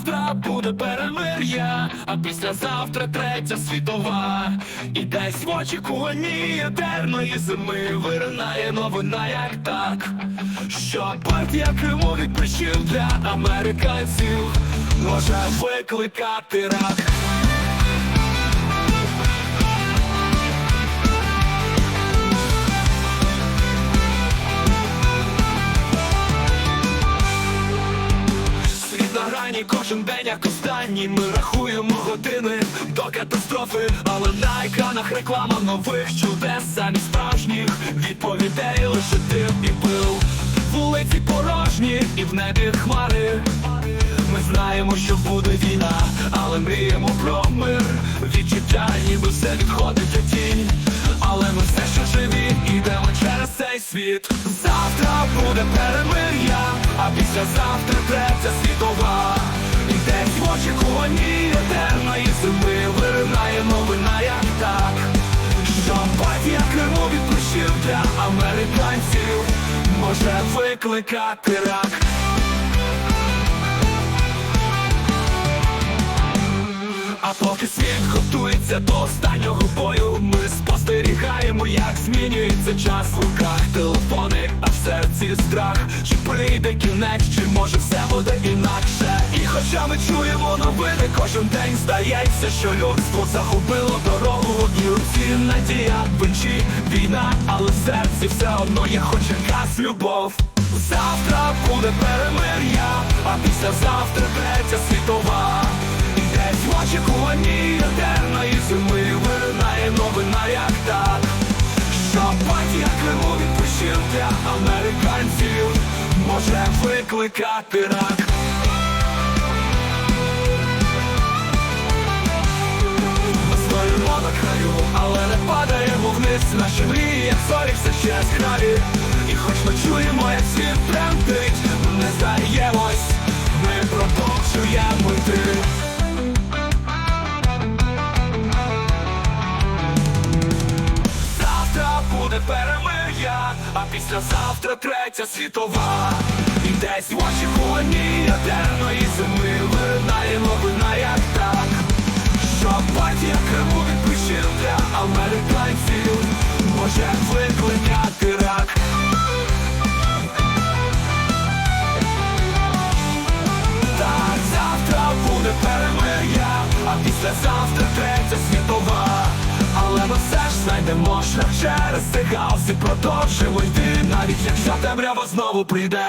Завтра буде перемир'я, а післязавтра третя світова. І десь в очікуванні етерної зими виринає новина, як так. Що партія Криму від причин для американців може викликати рак. Грані кожен день як останній. Ми рахуємо години до катастрофи Але на екранах реклама нових чудес Самі справжніх. Відповідей лише дим і пил. Вулиці порожні і в небі хмари. Ми знаємо, що буде війна, але мріємо про мир світ. Завтра буде перемир'я, а післязавтра третя світова. І десь в очікуванні етерної зими. Виринає новина, як так Що партія Криму від плечів для американців. Може викликати рак поки світ готується до останнього бою, ми спостерігаємо, як змінюється час в руках телефони, а в серці страх. Чи прийде кінець, чи може все буде інакше? І хоча ми чуємо новини, кожен день здається, що людство загубило дорогу в одній руці надія, в іншій війна, але в серці все одно є хоч якась любов. Завтра буде перемир'я, а післязавтра третя світова. Криму від для американців. Може викликати рак. Стоїмо на краю, але не падаємо вниз. Наші мрії, як зорі, все ще яскраві І хоч ми чуємо, як світ тремтить не здаємось, ми продовжуємо йти. Завтра буде перемир'я, а післязавтра третя світова. І десь в очікуванні ядерної зими виринає новина, як так. Що партія Криму від причин для американців може викликати знайдемо шлях через цей хаос і продовжимо йти, навіть якщо темрява знову прийде.